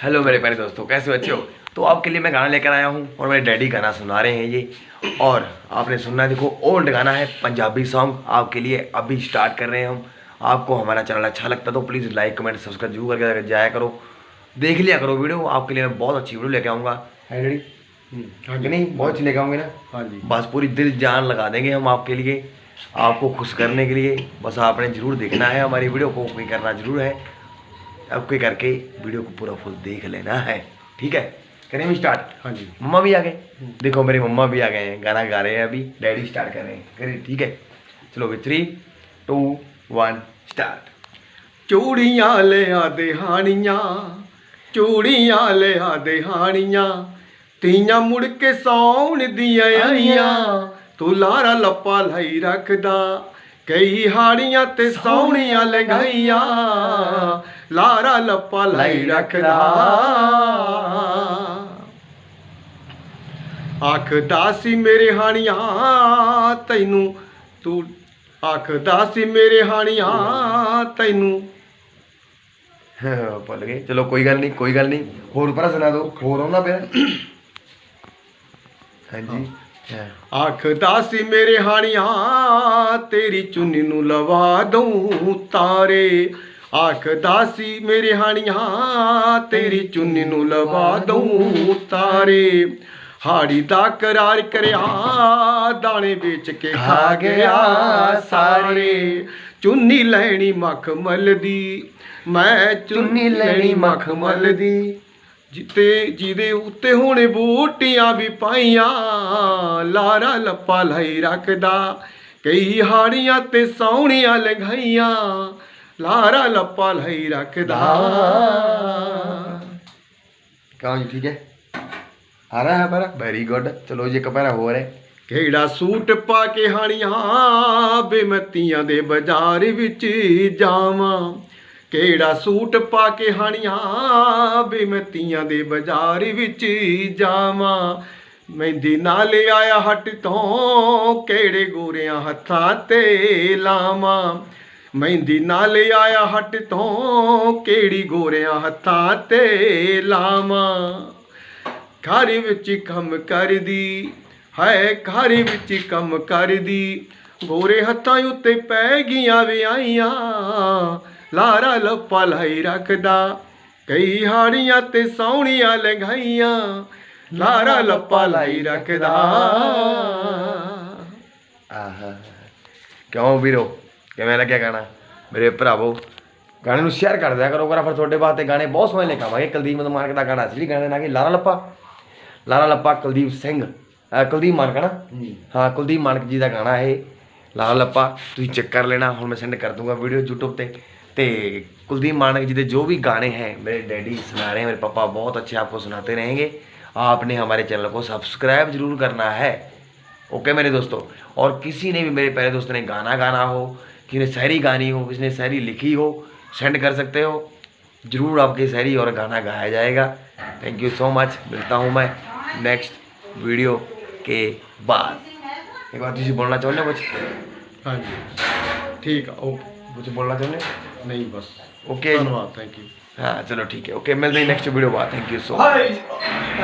Hello मेरे प्यारे दोस्तों कैसे हो? अच्छे हो? तो आपके लिए मैं गाना लेकर आया हूँ और मेरे डैडी गाना सुना रहे हैं ये। और आपने सुनना देखो ओल्ड गाना है पंजाबी सॉन्ग आपके लिए अभी स्टार्ट कर रहे हैं हम। आपको हमारा चैनल अच्छा लगता है तो प्लीज़ लाइक कमेंट सब्सक्राइब ज़रूर करके जाया करो। देख लिया करो वीडियो आपके लिए मैं बहुत अच्छी वीडियो लेके आऊँगा। है डैडी? हाँ जी। नहीं? बहुत अच्छी लेके आऊँगे ना? हाँ जी। बस पूरी दिल जान लगा देंगे हम आपके लिए आपको खुश करने के लिए। बस आपने ज़रूर देखना है हमारी वीडियो को करना ज़रूर है। अब कोई करके वीडियो को पूरा फुल देख लेना है ठीक है करें भी स्टार्ट हाँ जी मम्मा भी आ गए देखो मेरी मम्मा भी आ गए हैं गाना गा रहे हैं अभी डैडी स्टार्ट कर रहे हैं करिए ठीक है चलो भी थ्री टू वन स्टार्ट ਚੂੜੀਆਂ ਲਿਆ ਦੇ ਹਾਣੀਆਂ ਚੂੜੀਆਂ ਲਿਆ ਦੇ ਹਾਣੀਆਂ ਤੀਆਂ ਮੁੜ ਕੇ ਸੌਣ ਦੀਆਂ ਆਈਆਂ ਤੂੰ ਲਾਰਾ ਲੱਪਾ ਲਈ ਰੱਖਦਾ ਕਈ ਹਾੜੀਆਂ ਤੇ ਸੌਣੀਆਂ ਲੰਘਾਈਆਂ ਲਾਰਾ ਲੱਪਾ ਲਈ ਰੱਖਦਾ। ਆਖਦਾ ਸੀ ਮੇਰੇ ਹਾਣੀਆਂ ਤੈਨੂੰ ਤੂੰ ਆਖਦਾ ਸੀ ਮੇਰੇ ਹਾਣੀਆਂ ਤੈਨੂੰ। ਭੁੱਲ ਗਏ। ਚਲੋ ਕੋਈ ਗੱਲ ਨਹੀਂ ਕੋਈ ਗੱਲ ਨਹੀਂ। ਹੋਰ ਪਰ ਸੁਣਾ ਦਿਓ। ਹੋਰ ਆਉਂਦਾ ਪਿਆ? ਹਾਂਜੀ। ਆਖਦਾ ਸੀ ਮੇਰੇ ਹਾਣੀਆਂ ਤੇਰੀ ਚੁੰਨੀ ਨੂੰ ਲਵਾ ਦਊਂ ਤਾਰੇ। ਆਖਦਾ ਸੀ ਮੇਰੇ ਹਾਣੀਆਂ ਤੇਰੀ ਚੁੰਨੀ ਨੂੰ ਲਵਾ ਦਊਂ ਤਾਰੇ। ਹਾੜੀ ਦਾ ਕਰਾਰ ਕਰਿਆ ਦਾਣੇ ਵੇਚ ਕੇ ਖਾ ਗਿਆ ਸਾਰੇ। ਚੁੰਨੀ ਲੈਣੀ ਮਖਮਲ ਦੀ ਮੈਂ ਚੁੰਨੀ ਲੈਣੀ ਮਖਮਲ ਦੀ ਜਿੱਤੇ ਜਿਹਦੇ ਉੱਤੇ ਹੁਣ ਬੂਟੀਆਂ ਵੀ ਪਾਈਆਂ ਲਾਰਾ ਲੱਪਾ ਲਈ ਰੱਖਦਾ। ਕਈ ਹਾੜੀਆਂ ਤੇ ਸੌਣੀਆਂ ਲੰਘਾਈਆਂ ਲਾਰਾ ਲੱਪਾ ਲਈ ਰੱਖਦਾ। ਕਹਾਂ ਜੀ ਠੀਕ ਹੈ? ਆ ਰਹਾ ਹੈ ਪਰ? ਵੈਰੀ ਗੁੱਡ ਚਲੋ ਜੀ ਇੱਕ ਪੈਰਾ ਹੋਰ ਹੈ। ਕਿਹੜਾ ਸੂਟ ਪਾ ਕੇ ਹਾਣੀਆਂ ਬੇਮਤੀਆਂ ਦੇ ਬਾਜ਼ਾਰ ਵਿੱਚ ਜਾਵਾਂ। ਕਿਹੜਾ ਸੂਟ ਪਾ ਕੇ ਹਾਣੀਆਂ? ਬੇਮਤੀਆਂ ਦੇ ਬਾਜ਼ਾਰ ਵਿੱਚ ਜਾਵਾਂ। ਮਹਿੰਦੀ ਨਾਲ ਆਇਆ ਹੱਟ ਤੋਂ ਕਿਹੜੇ ਗੋਰਿਆਂ ਹੱਥਾਂ ਤੇ ਲਾਵਾਂ? ਮਹਿੰਦੀ ਨਾਲ ਆਇਆ ਹੱਟ ਤੋਂ ਕਿਹੜੀ ਗੋਰਿਆਂ ਹੱਥਾਂ ਤੇ ਲਾਵਾਂ? ਘਰ ਵਿੱਚ ਕੰਮ ਕਰਦੀ, ਹੈ ਘਰ ਵਿੱਚ ਕੰਮ ਕਰਦੀ। ਗੋਰੇ ਹੱਥਾਂ ਉੱਤੇ ਪੈ ਗਈਆਂ ਵਿਆਹੀਆਂ। ਲਾਰਾ ਲੱਪਾ ਲਾਈ ਰੱਖਦਾ। ਕਈ ਹਾੜੀਆਂ ਤੇ ਸੌਣੀਆਂ ਲੰਘਾਈਆਂ। ਲਾਰਾ ਲੱਪਾ ਲਾਈ ਰੱਖਦਾ। ਆਹਾ। ਕਿਉਂ ਵੀਰੋ? ਕਿਵੇਂ ਲੱਗਿਆ ਗਾਣਾ? ਮੇਰੇ ਭਰਾਵੋ ਗਾਣੇ ਨੂੰ ਸ਼ੇਅਰ ਕਰ ਦਿਆ ਕਰੋ। ਕਰਾ ਫਿਰ ਤੁਹਾਡੇ ਵਾਸਤੇ ਗਾਣੇ ਬਹੁਤ ਸੋਹਣੇ ਲੈ ਕੇ ਆਵਾਂਗੇ ਕੁਲਦੀਪ ਮਦਮਾਨਕ ਦਾ ਗਾਣਾ ਸੀ ਜਿਹੜੀ ਗਾਣੇ ਦਾ ਨਾਂ ਕਿ? ਲਾਰਾ ਲੱਪਾ। ਲਾਰਾ ਲੱਪਾ ਕੁਲਦੀਪ ਸਿੰਘ। ਕੁਲਦੀਪ ਮਾਨਕ ਨਾ? ਹਾਂ ਕੁਲਦੀਪ ਮਾਨਕ ਜੀ ਦਾ ਗਾਣਾ ਇਹ। ਲਾਰਾ ਲੱਪਾ ਤੁਸੀਂ ਚੈੱਕ ਕਰ ਲੈਣਾ। ਹੁਣ ਮੈਂ ਸੈਂਡ ਕਰ ਦੂੰਗਾ ਵੀਡੀਓ YouTube ਤੇ। तो कुलदीप माणक जी के जो भी गाने हैं, मेरे डैडी सुना रहे हैं, मेरे पापा बहुत अच्छे आपको सुनाते रहेंगे। आपने हमारे चैनल को सब्सक्राइब ज़रूर करना है। ओके मेरे दोस्तों? और किसी ने भी, मेरे पहले दोस्त ने गाना गाना हो, किसी ने शायरी गानी हो, किसी ने शायरी लिखी हो, सेंड कर सकते हो। ज़रूर आपकी शायरी और गाना गाया जाएगा। थैंक यू सो मच मिलता हूँ मैं नेक्स्ट वीडियो के बाद। एक बार तुझे बोलना चाहो ना कुछ? हाँ जी। ठीक है, ओके। ਕੁਝ ਬੋਲਣਾ ਚਾਹੁੰਦੇ ਨਹੀਂ ਬਸ ਓਕੇ ਧੰਨਵਾਦ ਥੈਂਕ ਯੂ ਹਾਂ ਚਲੋ ਠੀਕ ਹੈ ਓਕੇ ਮਿਲਦੇ ਹਾਂ ਨੈਕਸਟ ਵੀਡੀਓ ਬਾਅਦ ਥੈਂਕ ਯੂ ਸੋ ਮਚ